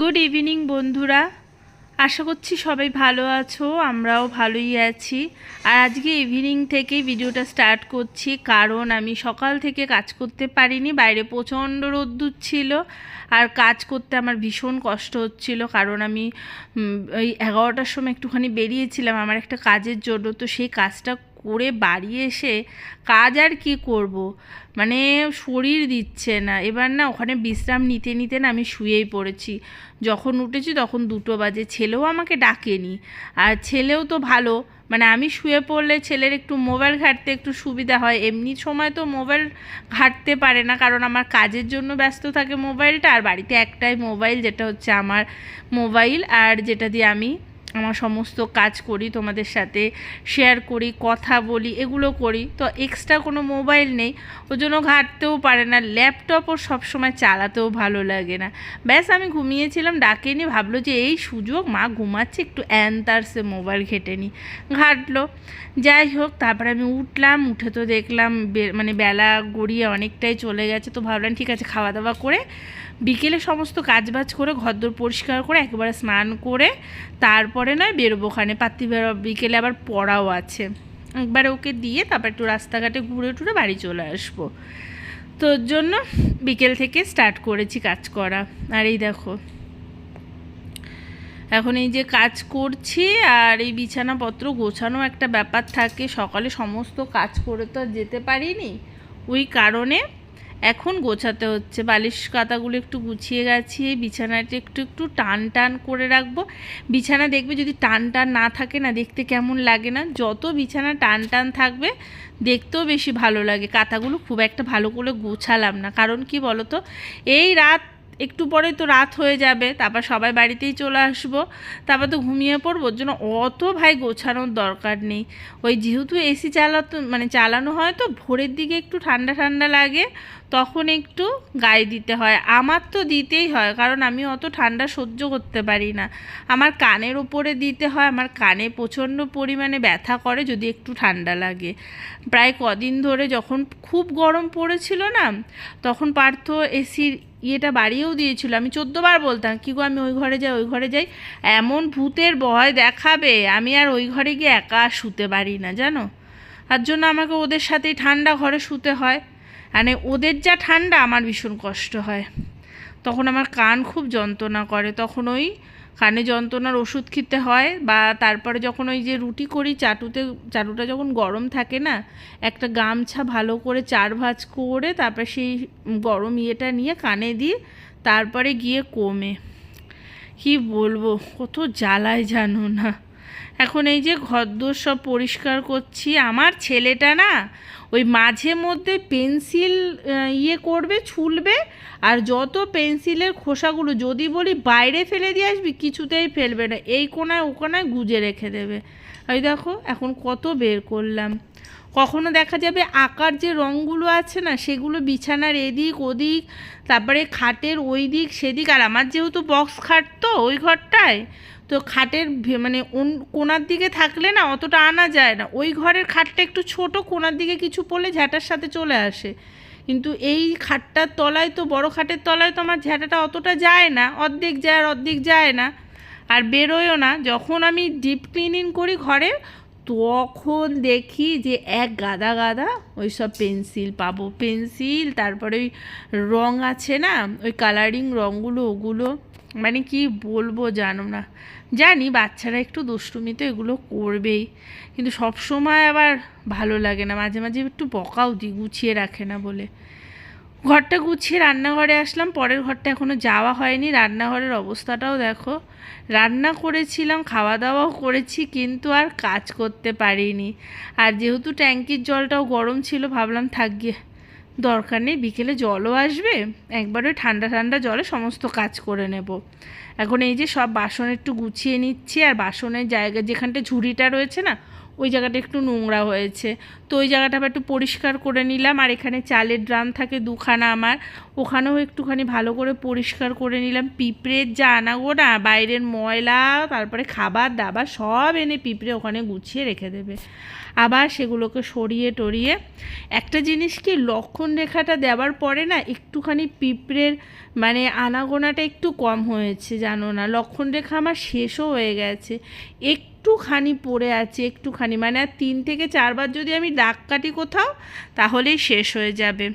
Good evening বন্ধুরা। আশা করছি সবাই ভালো আছো, আমরাও ভালোই আছি। আর আজকে ইভিনিং থেকেই ভিডিওটা স্টার্ট করছি, কারণ আমি সকাল থেকে কাজ করতে পারিনি, বাইরে প্রচণ্ড রোদ্দুর ছিল, আর কাজ করতে আমার ভীষণ কষ্ট হচ্ছিল, কারণ আমি ওই এগারোটার সময় একটুখানি বেরিয়েছিলাম আমার একটা কাজের জন্য, তো সেই কাজটা করে বাড়ি এসে কাজ আর কি করব? মানে শরীর দিচ্ছে না। এবার না ওখানে বিশ্রাম নিতে নিতে না আমি শুয়েই পড়েছি। যখন উঠেছি তখন দুটো বাজে। ছেলেও আমাকে ডাকেনি। আর ছেলেও তো ভালো। মানে আমি শুয়ে পড়লে ছেলের একটু মোবাইল ঘাঁটতে একটু সুবিধা হয়। এমনি সময় তো মোবাইল ঘাঁটতে পারে না। কারণ আমার কাজের জন্য ব্যস্ত থাকে মোবাইলটা। আর বাড়িতে একটাই মোবাইল, যেটা হচ্ছে আমার মোবাইল। আর যেটা দিয়ে আমি আমার সমস্ত কাজ করি, তোমাদের সাথে শেয়ার করি, কথা বলি, এগুলো করি। তো এক্সট্রা কোনো মোবাইল নেই ওই জন্য ঘাঁটতেও পারে না ল্যাপটপ ওর সবসময় চালাতেও ভালো লাগে না। ব্যাস, আমি ঘুমিয়েছিলাম ডাকেনি ভাবলো যে, এই সুযোগ, মা ঘুমাচ্ছে, একটু অ্যান তার সে মোবাইল ঘেটে নি। ঘাটলো। যাই হোক, তারপরে আমি উঠলাম, উঠে তো দেখলাম মানে বেলা গড়িয়ে অনেকটাই চলে গেছে, তো ভাবলাম, ঠিক আছে খাওয়া দাওয়া করে বিকেলে সমস্ত কাজবাজ করে, ঘরদোর পরিষ্কার করে, একেবারে স্নান করে, তারপরে নয় বেরোবো ওখানে। পাত্তি বেরো বিকেলে আবার পড়াও আছে। একবারে ওকে দিয়ে তারপর একটু রাস্তাঘাটে ঘুরে টুরে বাড়ি চলে আসব। তো ওর জন্য বিকেল থেকে স্টার্ট করেছি কাজ করা। আর এই দেখো। এখন এই যে কাজ করছি আর এই বিছানাপত্র গোছানো একটা ব্যাপার থাকে। সকালে সমস্ত কাজ করে তো যেতে পারিনি। ওই কারণে এখন গোছাতে হচ্ছে। বালিশ কাতাগুলো একটু গুছিয়ে গেছি বিছানাটা একটু একটু টান টান করে রাখব। বিছানা দেখবে যদি টান টান না থাকে না, দেখতে কেমন লাগে না? যত বিছানা টান টান থাকবে, দেখতেও বেশি ভালো লাগে। কাতাগুলো খুব একটা ভালো করে গোছালাম না। কারণ কি বলো তো এই রাত, একটু পরে তো রাত হয়ে যাবে, তারপর সবাই বাড়িতেই চলে আসব। তারপর তো ঘুমিয়ে পড়ব, ওর জন্য অত ভাই গোছানোর দরকার নেই। ওই যেহেতু এসি চালাতো মানে চালানো হয় তো, ভোরের দিকে একটু ঠান্ডা ঠান্ডা লাগে। তখন একটু গায়ে দিতে হয়। আমার তো দিতেই হয়, কারণ আমি অত ঠান্ডা সহ্য করতে পারি না। আমার কানের ওপরে দিতে হয়, আমার কানে প্রচণ্ড পরিমাণে ব্যথা করে যদি একটু ঠান্ডা লাগে। প্রায় কদিন ধরে যখন খুব গরম পড়েছিল না, তখন পার্থ এসির ইয়েটা বাড়িয়েও দিয়েছিল। আমি চোদ্দোবার বলতাম, কী গো, আমি ওই ঘরে যাই, ওই ঘরে যাই। এমন ভূতের ভয় দেখাবে, আমি আর ওই ঘরে গিয়ে একা শুতে পারি না, জানো? তার জন্য আমাকে ওদের সাথেই ঠান্ডা ঘরে শুতে হয়। মানে ওদের যা ঠান্ডা, আমার ভীষণ কষ্ট হয়। তখন আমার কান খুব যন্ত্রণা করে। তখন ওই কানে যন্ত্রণার ওষুধ খেতে হয় বা তারপরে যখন ওই যে রুটি করি চাটুতে, চাটুটা যখন গরম থাকে না, একটা গামছা ভালো করে চার ভাঁজ করে তারপরে সেই গরম ইয়েটা নিয়ে কানে দিই, তারপরে গিয়ে কমে। কি বলব? কত জ্বালায় জানো না। এখন এই যে ঘরদোর সব পরিষ্কার করছি, আমার ছেলেটা না ওই মাঝে মধ্যে পেন্সিল ইয়ে করবে, ছুলবে, আর যত পেন্সিলের খোসাগুলো যদি বলি বাইরে ফেলে দিয়ে আসবি, কিছুতেই ফেলবে না। এই কোনায়, ও কোনায় গুজে রেখে দেবে। ওই দেখো, এখন কত বের করলাম। কখনো দেখা যাবে আকার যে রঙগুলো আছে না, সেগুলো বিছানার এদিক ওদিক, তারপরে খাটের ওই দিক, সেদিক, আর আমার যেহেতু বক্স খাট তো ওই ঘরটায় তো খাটের মানে কোনার দিকে থাকলে না অতটা আনা যায় না। ওই ঘরের খাটটা একটু ছোট, কোনার দিকে কিছু পড়লে ঝ্যাঁটার সাথে চলে আসে। কিন্তু এই খাটটার তলায় তো, বড় খাটের তলায় তো আমার ঝ্যাঁটাটা অতটা যায় না। অর্ধেক যায় আর অর্ধেক যায় না। আর বেরোয়ও না। যখন আমি ডিপ ক্লিনিং করি ঘরে, তখন দেখি যে এক গাদা গাদা ওই সব পেন্সিল পাবো। পেন্সিল, তারপরে ওই রং আছে না, ওই কালারিং রঙগুলো, ওগুলো মানে কি বলব জানো না। জানি বাচ্চারা একটু দুষ্টুমি তো এগুলো করবেই। কিন্তু সব সময় আবার ভালো লাগে না, মাঝে মাঝে একটু বকাও দিই, গুছিয়ে রাখে না বলে। ঘরটা গুছিয়ে রান্নাঘরে আসলাম, পরের ঘরটা এখনও যাওয়া হয়নি। রান্নাঘরের অবস্থাটাও দেখো, রান্না করেছিলাম খাওয়া দাওয়াও করেছি, কিন্তু আর কাজ করতে পারিনি। আর যেহেতু ট্যাঙ্কির জলটাও গরম ছিল, ভাবলাম থাক গিয়ে দরকার নেই, বিকেলে জলও আসবে, একবারে ঠান্ডা ঠান্ডা জলে সমস্ত কাজ করে নেব। এখন এই যে সব বাসন একটু গুছিয়ে নিচ্ছি, আর বাসনের জায়গা যেখানটা ঝুড়িটা রয়েছে না ওই জায়গাটা একটু নোংরা হয়েছে। তো ওই জায়গাটা আবার একটু পরিষ্কার করে নিলাম। আর এখানে চালের ড্রাম থাকে দুখানা আমার। ওখানেও একটুখানি ভালো করে পরিষ্কার করে নিলাম। পিঁপড়ের যা আনাগো না, বাইরের ময়লা, তারপরে খাবার দাবার সব এনে পিঁপড়ে ওখানে গুছিয়ে রেখে দেবে। আবার সেগুলোকে সরিয়ে টরিয়ে, একটা জিনিস কি লক্ষণ রেখাটা দেওয়ার পরে না একটুখানি পিঁপড়ের মানে আনাগোনাটা একটু কম হয়েছে, জানো না? লক্ষণ রেখা আমার শেষও হয়ে গেছে। একটুখানি পড়ে আছে, একটুখানি। মানে আর তিন থেকে চারবার যদি আমি দাগ কাটি কোথাও, তাহলেই শেষ হয়ে যাবে।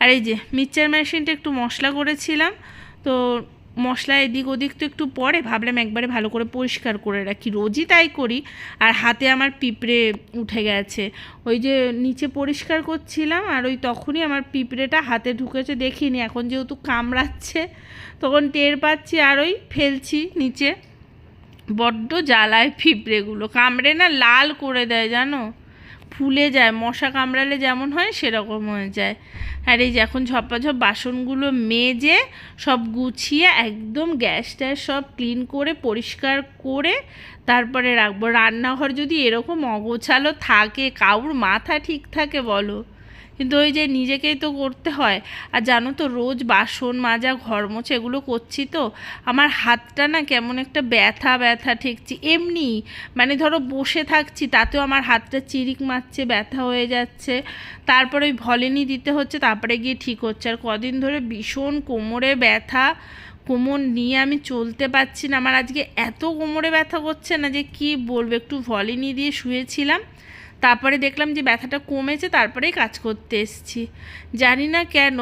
আর এই যে মিক্সচার মেশিনটা একটু মশলা করেছিলাম, তো মশলা এদিক ওদিক তো একটু পরে ভাবলাম একবারে ভালো করে পরিষ্কার করে রাখি। রোজই তাই করি, আর হাতে আমার পিঁপড়ে উঠে গেছে। ওই যে নিচে পরিষ্কার করছিলাম, আর ওই তখনই আমার পিঁপড়েটা হাতে ঢুকেছে, দেখিনি। এখন যেহেতু কামড়াচ্ছে, তখন টের পাচ্ছি, আর ওই ফেলছি নিচে। বড্ড জ্বালায় পিঁপড়েগুলো কামড়ে না লাল করে দেয় জানো? ফুলে যায়, মশা কামড়ালে যেমন হয়, সেরকম হয়ে যায়। আর এই যে এখন ঝপাঝপ বাসনগুলো মেজে সব গুছিয়ে একদম গ্যাস ট্যাস সব ক্লিন করে, পরিষ্কার করে তারপরে রাখব। রান্নাঘর যদি এরকম অগোছালো থাকে কাউর মাথা ঠিক থাকে বলো? কিন্তু ওই যে নিজেকেই তো করতে হয়। আর জানো তো, রোজ বাসন মাজা, ঘর মোছা এগুলো করছি তো, আমার হাতটা না কেমন একটা ব্যথা ব্যথা ঠেকছি। এমনি মানে ধরো বসে থাকছি, তাতেও আমার হাতটা চিরিক মারছে, ব্যথা হয়ে যাচ্ছে। তারপরে ওই ভলেনি দিতে হচ্ছে, তারপরে গিয়ে ঠিক হচ্ছে। আর কদিন ধরে ভীষণ কোমরে ব্যথা, কোমর নিয়ে আমি চলতে পারছি না। আমার আজকে এত কোমরে ব্যথা করছে না যে কি বলব, একটু ভলিনি দিয়ে শুয়েছিলাম। তারপরে দেখলাম যে ব্যথাটা কমেছে, তারপরেই কাজ করতে এসছি। জানি না কেন,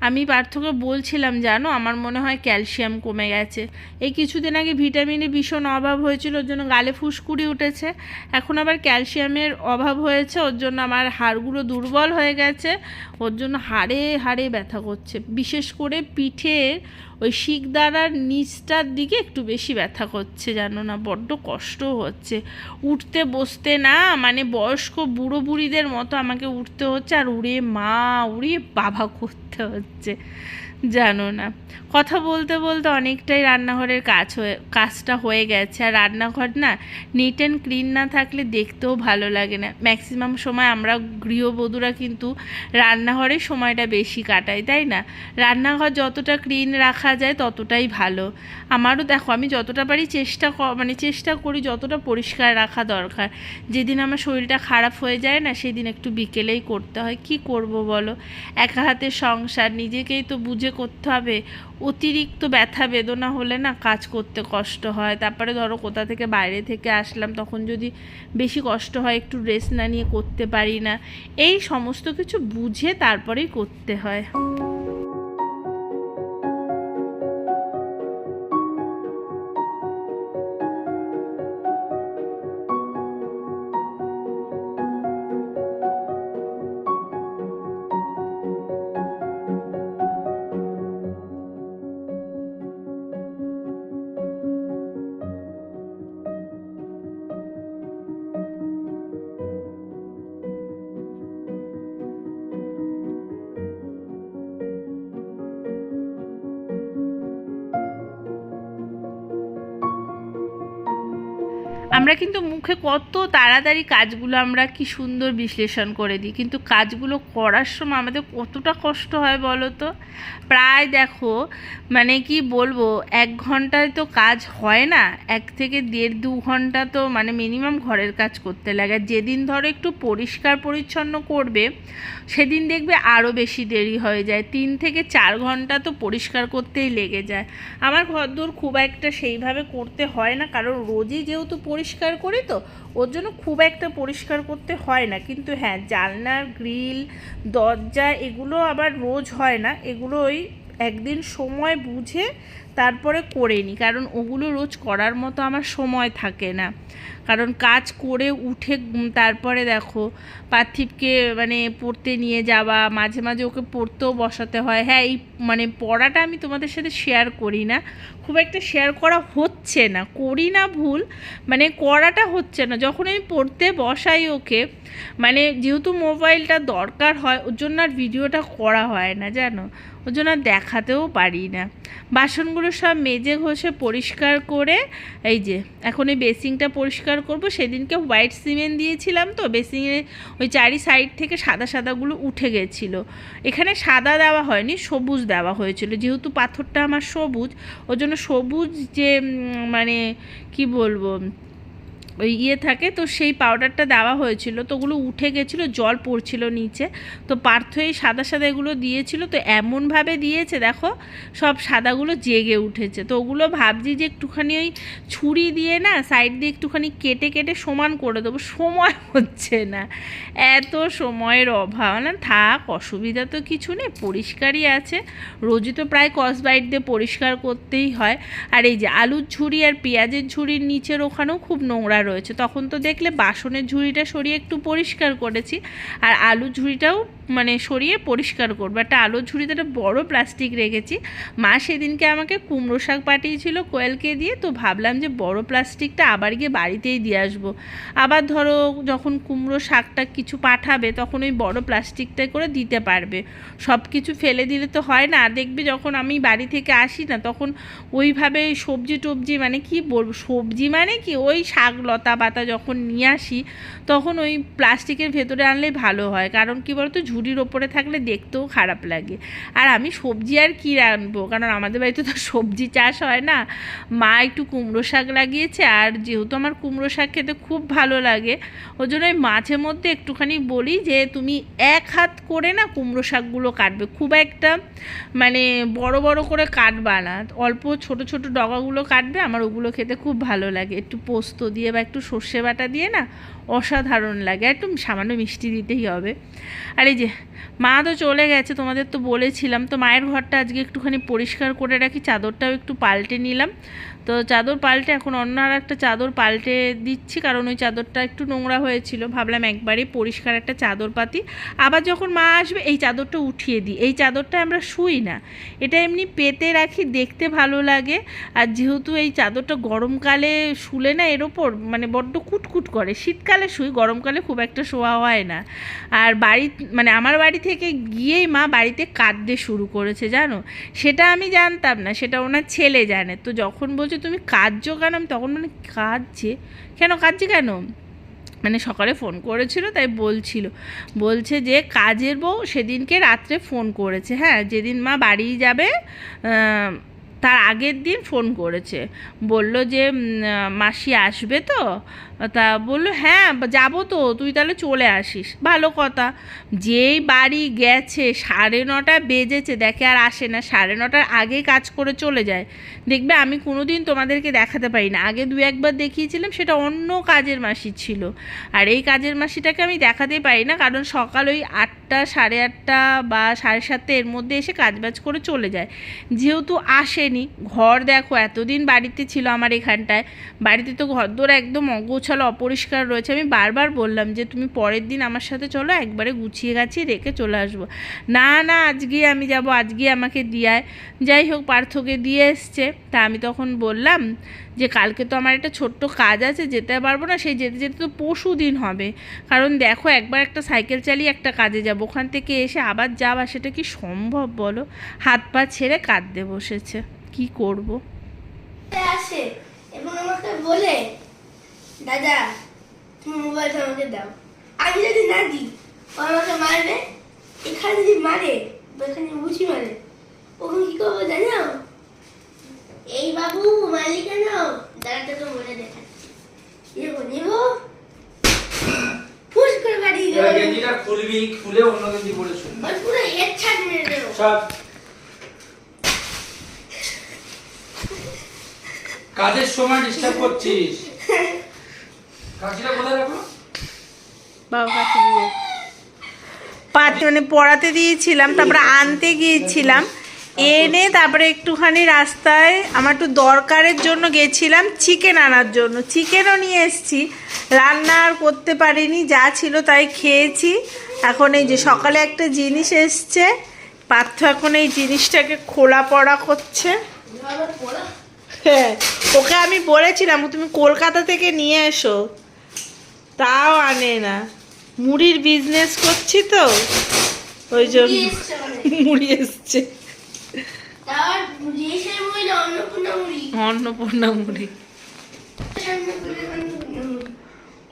আমি পার্থক্য বলছিলাম, জানো, আমার মনে হয় ক্যালসিয়াম কমে গেছে। এই কিছুদিন আগে ভিটামিনের ভীষণ অভাব হয়েছিল, ওর জন্য গালে ফুসকুড়ি উঠেছে। এখন আবার ক্যালসিয়ামের অভাব হয়েছে, ওর জন্য আমার হাড়গুলো দুর্বল হয়ে গেছে, ওর জন্য হাড়ে হাড়ে ব্যথা করছে। বিশেষ করে পিঠের ওই শিকদারার নিচটার দিকে একটু বেশি ব্যথা করছে, জানো না? বড্ড কষ্ট হচ্ছে। উঠতে, বসতে না মানে বয়স্ক বুড়ো বুড়িদের মতো আমাকে উঠতে হচ্ছে, আর উড়ে মা, উড়ে বাবা করতে হচ্ছে। জানো না। কথা বলতে বলতে অনেকটাই রান্নাঘরের কাজ হয়ে, কাজটা হয়ে গেছে। আর রান্নাঘর না নিট অ্যান্ড ক্লিন না থাকলে দেখতেও ভালো লাগে না। ম্যাক্সিমাম সময় আমরা গৃহবধূরা কিন্তু রান্নাঘরে সময়টা বেশি কাটাই, তাই না? রান্নাঘর যতটা ক্লিন রাখা যায় ততটাই ভালো। আমারও দেখো, আমি যতটা পারি চেষ্টা মানে চেষ্টা করি যতটা পরিষ্কার রাখা দরকার। যেদিন আমার শরীরটা খারাপ হয়ে যায় না, সেদিন একটু বিকেলেই করতে হয়। কি করব বলো? একা হাতে সংসার, নিজেকেই তো বুঝে করতে হবে। অতিরিক্ত ব্যথা, বেদনা হলে না কাজ করতে কষ্ট হয়। তারপরে ধরো কোথা থেকে বাইরে থেকে আসলাম, তখন যদি বেশি কষ্ট হয়, একটু রেস্ট না নিয়ে করতে পারি না। এই সমস্ত কিছু বুঝে তারপরেই করতে হয়। আমরা কিন্তু মুখে কত তাড়াতাড়ি কাজগুলো আমরা কি সুন্দর বিশ্লেষণ করে দিই, কিন্তু কাজগুলো করার সময় আমাদের কতটা কষ্ট হয় বলো তো? প্রায় দেখো মানে কি বলব, এক ঘন্টায় তো কাজ হয় না, এক থেকে দেড় দু ঘণ্টা তো মানে মিনিমাম ঘরের কাজ করতে লাগে। যেদিন ধরো একটু পরিষ্কার পরিচ্ছন্ন করবে, সেদিন দেখবে আরও বেশি দেরি হয়ে যায়। তিন থেকে চার ঘণ্টা তো পরিষ্কার করতেই লেগে যায়। আমার ঘরদোর খুব একটা সেইভাবে করতে হয় না, কারণ রোজই যেহেতু পরিষ্কার করি তো, ওর জন্য খুব একটা পরিষ্কার করতে হয় না। কিন্তু হ্যাঁ জানলা, গ্রিল, দরজা এগুলো আবার রোজ হয় না। এগুলো ওই একদিন সময় বুঝে তারপরে করে নিই কারণ ওগুলো রোজ করার মতো আমার সময় থাকে না। কারণ কাজ করে উঠে তারপরে দেখো পার্থিবকে মানে পড়তে নিয়ে যাওয়া, মাঝে মাঝে ওকে পড়তেও বসাতে হয়। হ্যাঁ এই মানে পড়াটা আমি তোমাদের সাথে শেয়ার করি না, খুব একটা শেয়ার করা হচ্ছে না, করি না ভুল মানে করাটা হচ্ছে না। যখন আমি পড়তে বসাই ওকে মানে যেহেতু মোবাইলটা দরকার হয়, ওর জন্য আর ভিডিওটা করা হয় না, জানো? ওর জন্য দেখাতেও পারি না। বাসনগুলো সব মেজে ঘষে পরিষ্কার করে, এই যে, এখন এই বেসিংটা পরিষ্কার করব। সেদিনকে হোয়াইট সিমেন্ট দিয়েছিলাম তো বেসিংয়ে ওই চারি সাইড থেকে সাদা সাদাগুলো উঠে গেছিল। এখানে সাদা দেওয়া হয়নি, সবুজ দেওয়া হয়েছিল। যেহেতু পাথরটা আমার সবুজ ওর জন্য সবুজ যে মানে কি বলব ওই ইয়ে থাকে, তো সেই পাউডারটা দেওয়া হয়েছিল। তো ওগুলো উঠে গেছিল, জল পড়ছিল নিচে। তো পার্থ এই সাদা সাদা এগুলো দিয়েছিল, তো এমনভাবে দিয়েছে, দেখো, সব সাদাগুলো জেগে উঠেছে। তো ওগুলো ভাবছি যে একটুখানি ওই ছুরি দিয়ে না সাইড দিয়ে একটুখানি কেটে কেটে সমান করে দেবো। সময় হচ্ছে না। এত সময়ের অভাব। না থাক, অসুবিধা তো কিছু নেই, পরিষ্কারই আছে। রোজই তো প্রায় কসবাইট দিয়ে পরিষ্কার করতেই হয়। আর এই যে আলুর ঝুড়ি আর পেঁয়াজের ঝুড়ির নিচের ওখানেও খুব নোংরা রয়েছে। তখন তো দেখলে বাসনের ঝুড়িটা সরিয়ে একটু পরিষ্কার করেছি। আর আলু ঝুড়িটাও মানে সরিয়ে পরিষ্কার করব। একটা আলুর ঝুড়িতে একটা বড়ো প্লাস্টিক রেখেছি। মা সেদিনকে আমাকে কুমড়ো শাক পাঠিয়েছিল কোয়েলকে দিয়ে। তো ভাবলাম যে বড় প্লাস্টিকটা আবার গিয়ে বাড়িতেই দিয়ে আসব। আবার ধরো যখন কুমড়ো শাকটা কিছু পাঠাবে তখন ওই বড় প্লাস্টিকটা করে দিতে পারবে। সব কিছু ফেলে দিলে তো হয় না। দেখবে যখন আমি বাড়ি থেকে আসি না তখন ওইভাবে সবজি টবজি মানে কি বলব? সবজি মানে কি? ওই শাক লতা পাতা যখন নিয়ে আসি তখন ওই প্লাস্টিকের ভেতরে আনলেই ভালো হয়। কারণ কি বলতো? ঝুড়ির ওপরে থাকলে দেখতেও খারাপ লাগে। আর আমি সবজি আর কী রাখব কারণ আমাদের বাড়িতে তো সবজি চাষ হয় না। মা একটু কুমড়ো শাক লাগিয়েছে, আর যেহেতু আমার কুমড়ো শাক খেতে খুব ভালো লাগে, ওই জন্য মাঝে মধ্যে একটুখানি বলি যে, তুমি এক হাত করে না কুমড়ো শাকগুলো কাটবে। খুব একটা মানে বড় বড় করে কাটবা না। অল্প ছোট ছোট ডগাগুলো কাটবে, আমার ওগুলো খেতে খুব ভালো লাগে। একটু পোস্ত দিয়ে বা একটু সর্ষে বাটা দিয়ে না অসাধারণ লাগে একটু সামান্য মিষ্টি দিতেই হবে। আর এই যে, মা তো চলে গেছে, তোমাদের তো বলেছিলাম, তো মায়ের ঘরটা আজকে একটুখানি পরিষ্কার করে রাখি, চাদরটাও একটু পাল্টে নিলাম। তো চাদর পাল্টে এখন অন্য আর একটা চাদর পাল্টে দিচ্ছি, কারণ ওই চাদরটা একটু নোংরা হয়েছিল। ভাবলাম একবারে পরিষ্কার একটা চাদর পাতি। আবার যখন মা আসবে, এই চাদরটা উঠিয়ে দিই। এই চাদরটা আমরা শুই না। এটা এমনি পেতে রাখি, দেখতে ভালো লাগে। আর যেহেতু এই চাদরটা গরমকালে শুলে না এর ওপর মানে বড্ড কুটকুট করে। শীতকালে শুই, গরমকালে খুব একটা শোয়া হয় না। আর বাড়ি মানে আমার বাড়ি থেকে গিয়েই মা বাড়িতে কাঁদতে শুরু করেছে, জানো? সেটা আমি জানতাম না, সেটা ওনার ছেলে জানে। তো যখন বলছে তুমি কাঁদছো কেন? আমি তখন মানে কাঁদছে। কেন? কাঁদছে কেন? মানে সকালে ফোন করেছিল, তাই বলছিল। বলছে যে কাজের বউ সেদিনকে রাত্রে ফোন করেছে। হ্যাঁ যেদিন মা বাড়ি যাবে তার আগের দিন ফোন করেছে। বলল যে মাসি আসবে তো? তা বলল হ্যাঁ যাব তো, তুই তাহলে চলে আসিস। ভালো কথা। যেই বাড়ি গেছে, সাড়ে নটা বেজেছে, দেখে আর আসে না। সাড়ে নটার আগে কাজ করে চলে যায়। দেখবে আমি কোনো দিন তোমাদেরকে দেখাতে পারি না। আগে দু একবার দেখিয়েছিলাম, সেটা অন্য কাজের মাসি ছিল। আর এই কাজের মাসিটাকে আমি দেখাতে পারি না, কারণ সকাল ওই আটটা, সাড়ে আটটা বা সাড়ে সাতটা এর মধ্যে এসে কাজবাজ করে চলে যায়। যেহেতু আসেনি, ঘর দেখো, এতদিন বাড়িতে ছিল আমার এখানটায়। বাড়িতে তো ঘর ঘরদোর একদম অগোছালো অপরিষ্কার রয়েছে। আমি বারবার বললাম যে, তুমি পরের দিন আমার সাথে চলো, একবারে গুছিয়ে গাছিয়ে রেখে চলে আসব। না না আজকে আমি যাব আজকে আমাকে দিয়ায়। যাই হোক, পার্থকে দিয়ে এসছে। তা আমি তখন বললাম যে, কালকে তো আমার একটা ছোট্ট কাজ আছে, যেতে পারব না, সেই যেতে যেতে তো পরশু দিন হবে। কারণ দেখো, একবার একটা সাইকেল চালিয়ে একটা কাজে যাব। ওখান থেকে এসে আবার যাওয়া, সেটা কি সম্ভব বলো? হাত পা ছেড়ে কাঁদতে বসেছে। কি করব। আসে এবং আমাকে বলে দাদা তুমি মোবাইলটা আমাকে দাও। আমি যদি না দিই ও আমাকে মারবে? এখানে যদি মারে এখানে বুঝি মারে ওখানে কি করব জানো? এই বাবু মালি কেন দাদা তোকে বলে দেখাচ্ছি। নেব নেব। ফুস করে বাড়ি এবার গেঞ্জিটা খুলবি খুলে অন্য গেঞ্জি পরে শুনবি পুরো হেড ছাড় মেরে দেবো। সব কাজের সময় ডিস্টার্ব করছিস। মানে পড়াতে দিয়েছিলাম, তারপরে আনতে গিয়েছিলাম। এনে তারপরে একটুখানি রাস্তায় আমার একটু দরকারের জন্য গেছিলাম চিকেন আনার জন্য। চিকেনও নিয়ে এসেছি। রান্না আর করতে পারিনি, যা ছিল তাই খেয়েছি। এখন এই যে সকালে একটা জিনিস এসছে পার্থ এখন এই জিনিসটাকে খোলা পড়া করছে। হ্যাঁ ওকে আমি বলেছিলাম, তুমি কলকাতা থেকে নিয়ে এসো। তাও আনে না। মুড়ির বিজনেস করছি তো ওই জন্য। মুড়ি এসছে। মানে। মুড়ি এসছে অন্নপূর্ণা মুড়ি। অন্নপূর্ণা মুড়ি অন্নপূর্ণা মুড়ি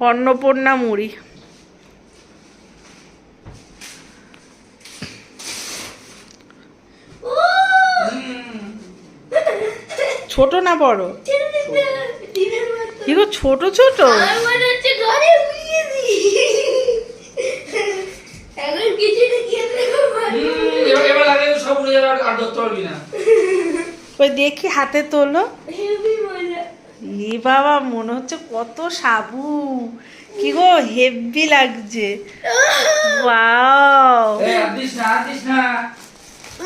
অন্নপূর্ণা মুড়ি ও ছোট না বড় দিনের মতো এগুলো ছোট ছোট আমার মনে হচ্ছে ঘরে উড়িয়ে দিই এখন কিছু না কি দেখো হুম, এবার এবার লাগে সব উড়ে যাবে আর আর ধরতে পারবি না। ওই দেখি হাতে তোলো। ই বাবা মনে হচ্ছে কত সাবু। কি গো হেভি লাগছে। ওয়াও এই আর দিস না আর দিস না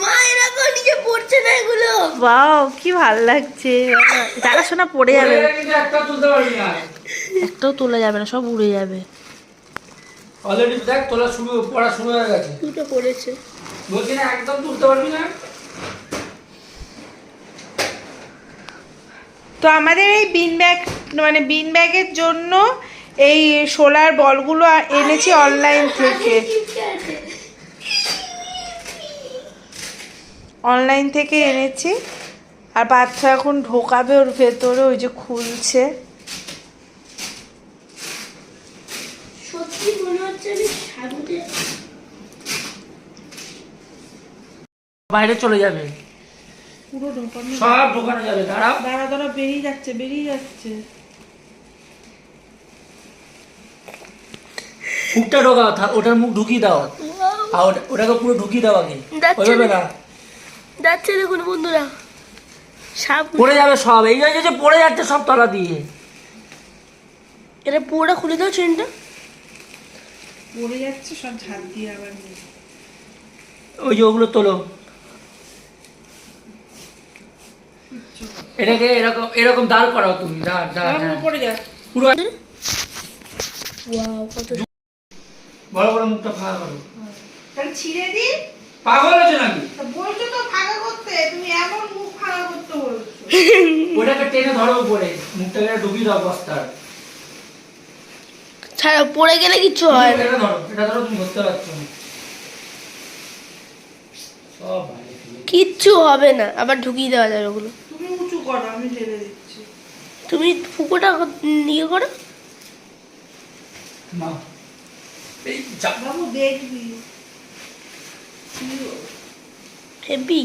মা এরকম নিচে পড়ছে না এগুলো। ওয়াও কি ভালো লাগছে। দাদা শোনা পড়ে যাবে। উড়ে গেলে কিন্তু একটা তুলতে পারবি না। একটাও তোলা যাবে না সব উড়ে যাবে। অলরেডি দেখ তোলা শুরু পড়া শুরু হয়ে গেছে। দুটো পড়েছে। বলছি না একদম তুলতে পারবি না। তো আমাদের এই বিন ব্যাগ মানে বিন ব্যাগের জন্য এই সোলার বলগুলো এনেছি অনলাইন থেকে। অনলাইন থেকে এনেছি। আর বাচ্চা এখন ঢোকাবে ওর ভেতরে ওই যে খুলছে। বাইরে চলে যাবে। পুরো ঢোকানো সব ঢোকানো যাবে দাঁড়াও। দাঁড়া দাঁড়া বেরিয়ে যাচ্ছে বেরিয়ে যাচ্ছে। মুখটা ঢোকাও ওটার মুখ ঢুকিয়ে দাও। আর ওটাকে পুরো ঢুকিয়ে দাও আগে। ওইভাবে না। যাচ্ছে দেখুন বন্ধুরা। সাপ পড়ে যাবে সব। এই যে যে পড়ে যাচ্ছে সব তলা দিয়ে। এটা পুরোটা খুলে দাও চেনটা পড়ে যাচ্ছে সব ঝাঁপ দিয়ে আবার ওই যে ওগুলো তোলো। এটাকে এরকম এরকম দাঁড় করাও তুমি। দাঁড় দাঁড়। পড়ে যা। পুরো ওয়াও কত বড় বড় মুখটা ফাঁকা করো। তাহলে ছিঁড়ে দিই। পাগল আছে নাকি? বলছো তো ফাঁকা করতে তুমি এমন মুখ ফাঁকা করতে বলছো ওটাকে টেনে ধরো উপরে মুখটাকে ঢুকিয়ে দাও বস্তার। ছাড়া পড়ে গেলে কিচ্ছু হয় না। এটা ধরো এটা ধরো তুমি ধরতে পারছ সব কিচ্ছু হবে না আবার ঢুকিয়ে দেওয়া যাবে ওগুলো। তুমি উঁচু করো আমি ঢেলে দিচ্ছি। তুমি ফুকোটা নিয়ে করো। মা এই যা দেখবি। হেভি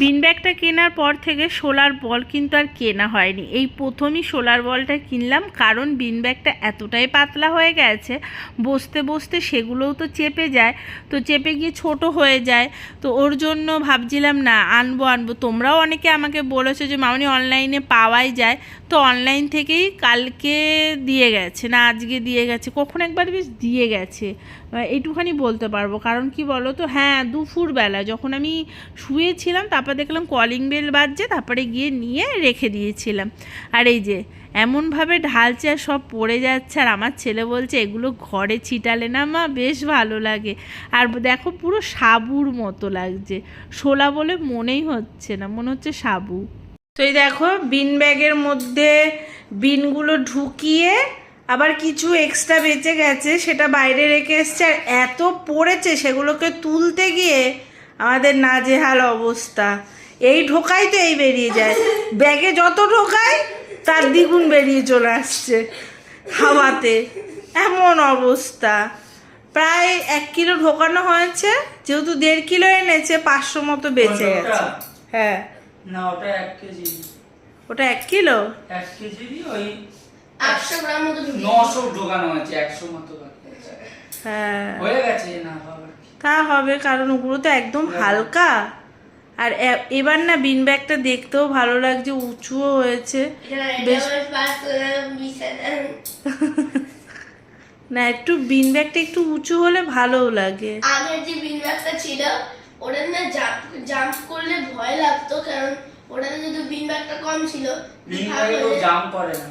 বিন ব্যাগটা কেনার পর থেকে সোলার বল কিন্তু আর কেনা হয়নি। এই প্রথমই সোলার বলটা কিনলাম কারণ বিন ব্যাগটা এতটাই পাতলা হয়ে গেছে, বসতে বসতে সেগুলোও তো চেপে যায়, তো চেপে গিয়ে ছোট হয়ে যায়। তো ওর জন্য ভাবছিলাম, না, আনব আনব। তোমরাও অনেকে আমাকে বলেছ যে, মামনি, অনলাইনে পাওয়াই যায়। তো অনলাইন থেকেই কালকে দিয়ে গেছে, না, আজকে দিয়ে গেছে। কখন একবার বেশ দিয়ে গেছে। এইটুখানি বলতে পারব। কারণ কি বলো তো হ্যাঁ দুপুরবেলা যখন আমি শুয়েছিলাম, তারপর দেখলাম কলিং বেল বাজছে, তারপরে গিয়ে নিয়ে রেখে দিয়েছিলাম। আর এই যে, এমনভাবে ঢালছে আর সব পড়ে যাচ্ছে, আর আমার ছেলে বলছে, এগুলো ঘরে ছিটালে না মা, বেশ ভালো লাগে। আর দেখো, পুরো সাবুর মতো লাগছে। শোলা বলে মনেই হচ্ছে না, মনে হচ্ছে সাবু। তো এই দেখো, বিন ব্যাগের মধ্যে বিনগুলো ঢুকিয়ে আবার কিছু এক্সট্রা বেঁচে গেছে সেটা বাইরে রেখে এসছে আর এত পড়েছে সেগুলোকে তুলতে গিয়ে আমাদের নাজেহাল অবস্থা। এই ঢোকাই তো এই বেরিয়ে যায়। ব্যাগে যত ঢোকায় তার দ্বিগুণ বেরিয়ে চলে আসছে হাওয়াতে। এমন অবস্থা। প্রায় এক কিলো ঢোকানো হয়েছে যেহেতু দেড় কিলো এনেছে পাঁচশো মতো বেঁচে গেছে। হ্যাঁ। না ওটা এক কেজি। ওটা এক কিলো? এক কেজি ওই আটশো গ্রাম মতো নশো ঢোকানো আছে একশো মতো হ্যাঁ। হয়ে গেছে না তা হবে কারণ ওগুলো তো একদম হালকা। আর এবার না বিন ব্যাগটা দেখতেও ভালো লাগছে উঁচুও হয়েছে। না একটু বিন ব্যাগটা একটু উঁচু হলে ভালোও লাগে। আগের যে বিন ব্যাগটা ছিল ওটা না জাম্প জাম্প করলে ভয় লাগতো কারণ ওটাতে যদি বিন ব্যাগটা কম ছিল লিঙ্ক ভাগ তো হয়ে- জাম করে না।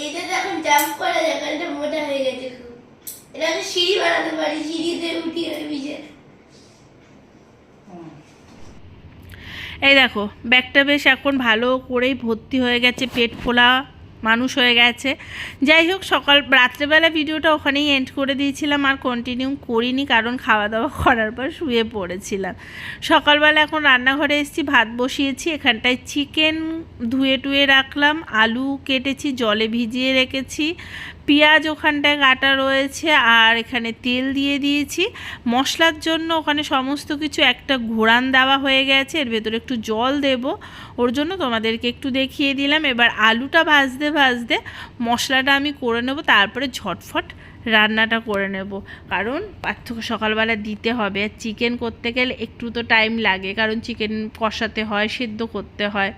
এইটাতে এখন জাম্প করা এটা মোটা হয়ে গেছে খুব এটাকে সিঁড়ি বানাতে পারি, সিঁড়িতে উঠি হুম। এই দেখো, ব্যাগটা বেশ এখন ভালো করেই ভর্তি হয়ে গেছে, পেট ফোলা মানুষ হয়ে গেছে। যাই হোক, সকাল রাত্রেবেলা ভিডিওটা ওখানেই এন্ড করে দিয়েছিলাম আর কন্টিনিউ করিনি কারণ খাওয়া দাওয়া করার পর শুয়ে পড়েছিলাম। সকালবেলা এখন রান্নাঘরে এসেছি, ভাত বসিয়েছি, এখানটায় চিকেন ধুয়ে টুয়ে রাখলাম, আলু কেটেছি, জলে ভিজিয়ে রেখেছি পেঁয়াজ ওখানটায় কাটা রয়েছে আর এখানে তেল দিয়ে দিয়েছি। মশলার জন্য ওখানে সমস্ত কিছু একটা ঘোরান দেওয়া হয়ে গেছে। এর ভেতরে একটু জল দেব। ওর জন্য তোমাদেরকে একটু দেখিয়ে দিলাম। এবার আলুটা ভাজতে ভাজতে মশলাটা আমি করে নেব। তারপরে ঝটফট রান্নাটা করে নেব। কারণ পার্থক্য সকালবেলা দিতে হবে। আর চিকেন করতে গেলে একটু তো টাইম লাগে। কারণ চিকেন কষাতে হয়, সেদ্ধ করতে হয়।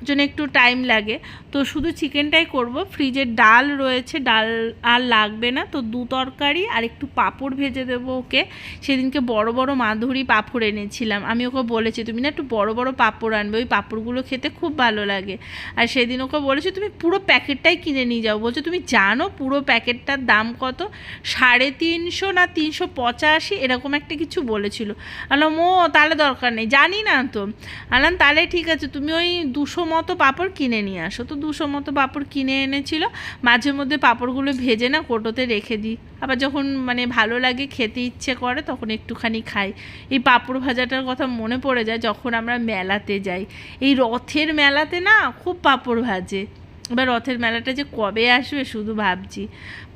ওই জন্য একটু টাইম লাগে। তো শুধু চিকেনটাই করব। ফ্রিজে ডাল রয়েছে, ডাল আর লাগবে না। তো দু তরকারি আর একটু পাঁপড় ভেজে দেবো ওকে। সেদিনকে বড় বড় মাধুরী পাঁপড় এনেছিলাম। আমি ওকে বলেছি, তুমি না একটু বড় বড় পাঁপড় আনবে। ওই পাঁপড়গুলো খেতে খুব ভালো লাগে। আর সেদিন ওকে বলেছি, তুমি পুরো প্যাকেটটাই কিনে নিয়ে যাও। বলছো, তুমি জানো পুরো প্যাকেটটার দাম কত? সাড়ে তিনশো না তিনশো পঁচাশি এরকম একটা কিছু বলেছিল। আলাম ও তাহলে দরকার নেই। জানি না তো। আলাম তাহলে ঠিক আছে, তুমি ওই দুশো মতো পাঁপড় কিনে নিয়ে আসো। তো দুশো মতো পাঁপড় কিনে এনেছিল, মাঝে মধ্যে পাঁপড়গুলো ভেজে না কোটোতে রেখে দিই। আবার যখন মানে ভালো লাগে, খেতে ইচ্ছে করে, তখন একটুখানি খাই। এই পাঁপড় ভাজাটার কথা মনে পড়ে যায়, যখন আমরা মেলাতে যাই। এই রথের মেলাতে না খুব পাঁপড় ভাজে। এবার রথের মেলাটা যে কবে আসবে শুধু ভাবছি।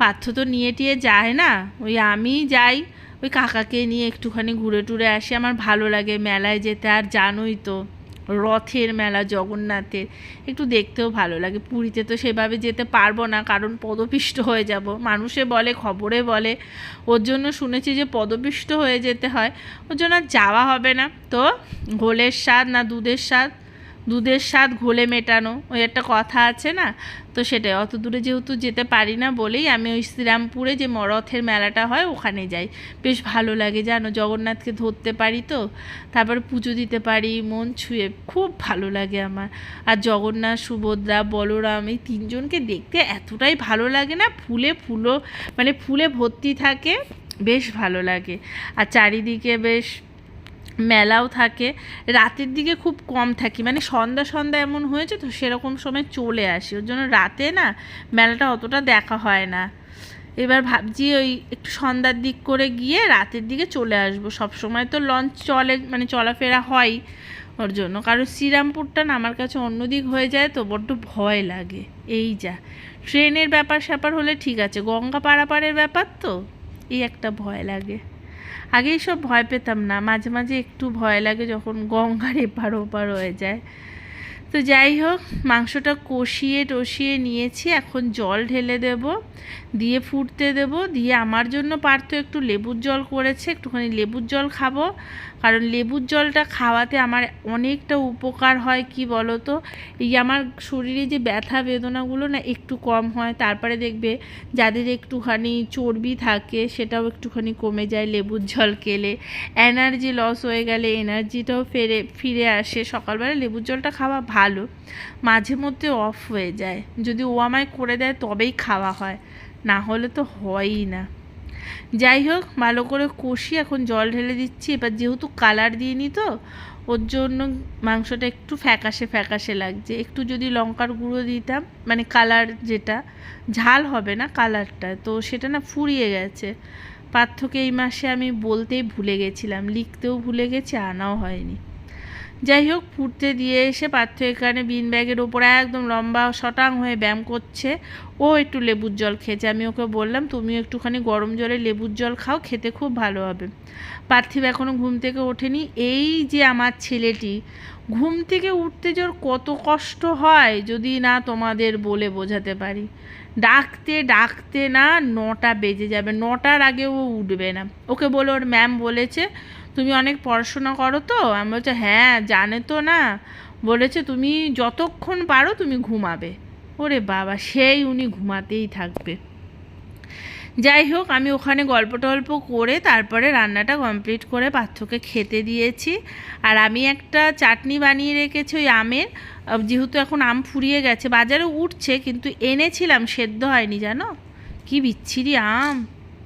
পার্থ তো নিয়ে টিয়ে যায় না, ওই আমি যাই, ওই কাকাকে নিয়ে একটুখানি ঘুরে টুরে আসি, আমার ভালো লাগে মেলায় যেতে, আর জানোই তো রথের মেলা জগন্নাথের, একটু দেখতেও ভালো লাগে। পুরীতে তো সেভাবে যেতে পারব না, কারণ পদপিষ্ট হয়ে যাব। মানুষে বলে, খবরে বলে। ওর জন্য শুনেছি যে পদপিষ্ট হয়ে যেতে হয়, ওর জন্য আর যাওয়া হবে না। তো ঘোলের স্বাদ না দুধের স্বাদ? দুধের স্বাদ ঘোলে মেটানো, ওই একটা কথা আছে না? তো সেটাই, অত দূরে যেহেতু যেতে পারি না বলেই আমি ওই শ্রীরামপুরে যে মরথের মেলাটা হয় ওখানে যাই। বেশ ভালো লাগে, জানো? জগন্নাথকে ধরতে পারি তো, তারপর পুজো দিতে পারি, মন ছুঁয়ে, খুব ভালো লাগে আমার। আর জগন্নাথ, সুভদ্রা, বলরাম, এই তিনজনকে দেখতে এতটাই ভালো লাগে না? ফুলে ফুলো মানে ফুলে ভর্তি থাকে, বেশ ভালো লাগে। আর চারিদিকে বেশ মেলাও থাকে। রাতের দিকে খুব কম থাকি। মানে সন্ধ্যা সন্ধ্যা এমন হয়েছে তো সেরকম সময় চলে আসি। ওর জন্য রাতে না মেলাটা অতটা দেখা হয় না। এবার ভাবছি ওই একটু সন্ধ্যার দিক করে গিয়ে রাতের দিকে চলে আসব। সব সময় তো লঞ্চ চলে মানে চলাফেরা হয় ওর জন্য। কারণ শ্রীরামপুরটা না আমার কাছে অন্যদিক হয়ে যায় তো বড্ড ভয় লাগে। এই যা। ট্রেনের ব্যাপার স্যাপার হলে ঠিক আছে। গঙ্গা পারাপারের ব্যাপার তো এই একটা ভয় লাগে। আগে সব ভয় পেতাম না। মাঝে মাঝে একটু ভয় লাগে যখন গঙ্গার এপার ওপার হয়ে যায়। তো যাই হোক, মাংসটা কষিয়ে টষিয়ে নিয়েছি। এখন জল ঢেলে দেব, দিয়ে ফুটতে দেব। দিয়ে আমার জন্য পারতো একটু লেবুর জল করেছে। একটুখানি লেবুর জল খাব। কারণ লেবুর জলটা খাওয়াতে আমার অনেকটা উপকার হয়, কি বলো তো এই আমার শরীরে যে ব্যথা বেদনাগুলো না একটু কম হয়, তারপরে দেখবে যাদের একটুখানি চর্বি থাকে সেটাও একটুখানি কমে যায় লেবুর জল খেলে। এনার্জি লস হয়ে গেলে এনার্জিটাও ফেরে, ফিরে আসে। সকালবেলা লেবুর জলটা খাওয়া ভালো, মাঝে মধ্যে অফ হয়ে যায়। যদি ও আমায় করে দেয় তবেই খাওয়া হয়, না হলে তো হয়ই না। যাই হোক, ভালো করে কষি, এখন জল ঢেলে দিচ্ছি। এবার যেহেতু কালার দিইনি তো, ওর জন্য মাংসটা একটু ফ্যাকাশে ফ্যাকাশে লাগছে। একটু যদি লঙ্কার গুঁড়ো দিতাম মানে কালার যেটা, ঝাল হবে না কালারটা তো সেটা না ফুরিয়ে গেছে। পার্থকে এই মাসে আমি বলতেই ভুলে গেছিলাম, লিখতেও ভুলে গেছি, আনাও হয়নি। যাই হোক, ফুটতে দিয়ে এসে পার্থ এখানে বিন ব্যাগের ওপরে একদম লম্বা শটাং হয়ে ব্যায়াম করছে। ও একটু লেবুর জল খেয়েছে। আমি ওকে বললাম, তুমিও একটুখানি গরম জলে লেবুর জল খাও, খেতে খুব ভালো হবে। পার্থিব এখনও ঘুম থেকে ওঠেনি। এই যে আমার ছেলেটি, ঘুম থেকে উঠতে ওর কত কষ্ট হয়, যদি না তোমাদের বলে বোঝাতে পারি। ডাকতে ডাকতে না নটা বেজে যাবে। নটার আগে ও উঠবে না। ওকে বলে ওর ম্যাম বলেছে তুমি অনেক পড়াশোনা করো তো? আমি বলছি হ্যাঁ জানে তো না। বলেছে, তুমি যতক্ষণ পারো তুমি ঘুমাবে। ওরে বাবা, সেই উনি ঘুমাতেই থাকবে। যাই হোক, আমি ওখানে গল্প টল্প করে তারপরে রান্নাটা কমপ্লিট করে পার্থকে খেতে দিয়েছি। আর আমি একটা চাটনি বানিয়ে রেখেছি ওই আমের। যেহেতু এখন আম ফুরিয়ে গেছে, বাজারে উঠছে, কিন্তু এনেছিলাম, সেদ্ধ হয়নি, জানো? কি বিচ্ছিরি আম।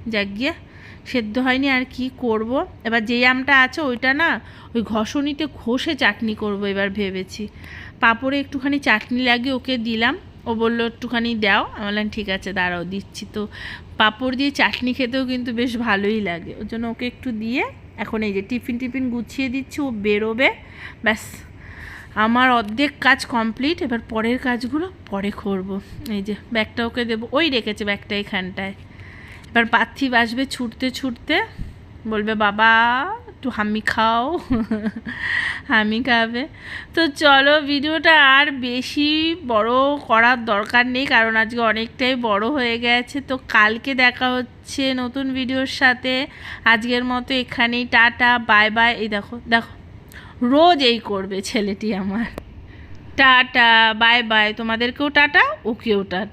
যাক গিয়ে সেদ্ধ হয়নি, আর কি করব? এবার যেই আমটা আছে ওইটা না, ওই ঘষণিতে ঘষে চাটনি করব এবার ভেবেছি। পাঁপড়ে একটুখানি চাটনি লাগিয়ে ওকে দিলাম। ও বলল, একটুখানি দাও। আমি বললাম, ঠিক আছে, দাঁড়াও, দিচ্ছি। তো পাঁপড় দিয়ে চাটনি খেতেও কিন্তু বেশ ভালোই লাগে। ওর জন্য ওকে একটু দিয়ে এখন এই যে টিফিন টিফিন গুছিয়ে দিচ্ছি, ও বেরোবে। ব্যাস, আমার অর্ধেক কাজ কমপ্লিট। এবার পরের কাজগুলো পরে করব। এই যে ব্যাগটা ওকে দেবো। ওই রেখেছে ব্যাগটা এখানটায়। এবার পার্থিব আসবে ছুটতে ছুটতে, বলবে, বাবা, একটু হামি খাও, হামি খাবে। তো চলো, ভিডিওটা আর বেশি বড় করার দরকার নেই, কারণ আজকে অনেকটাই বড় হয়ে গেছে। তো কালকে দেখা হচ্ছে নতুন ভিডিওর সাথে। আজকের মতো এখানেই, টাটা, বাই বাই। এই দেখো দেখো, রোজ এই করবে ছেলেটি আমার। Tata, bye bye. তোমাদেরকেও টাটা, ওকেও টাটা।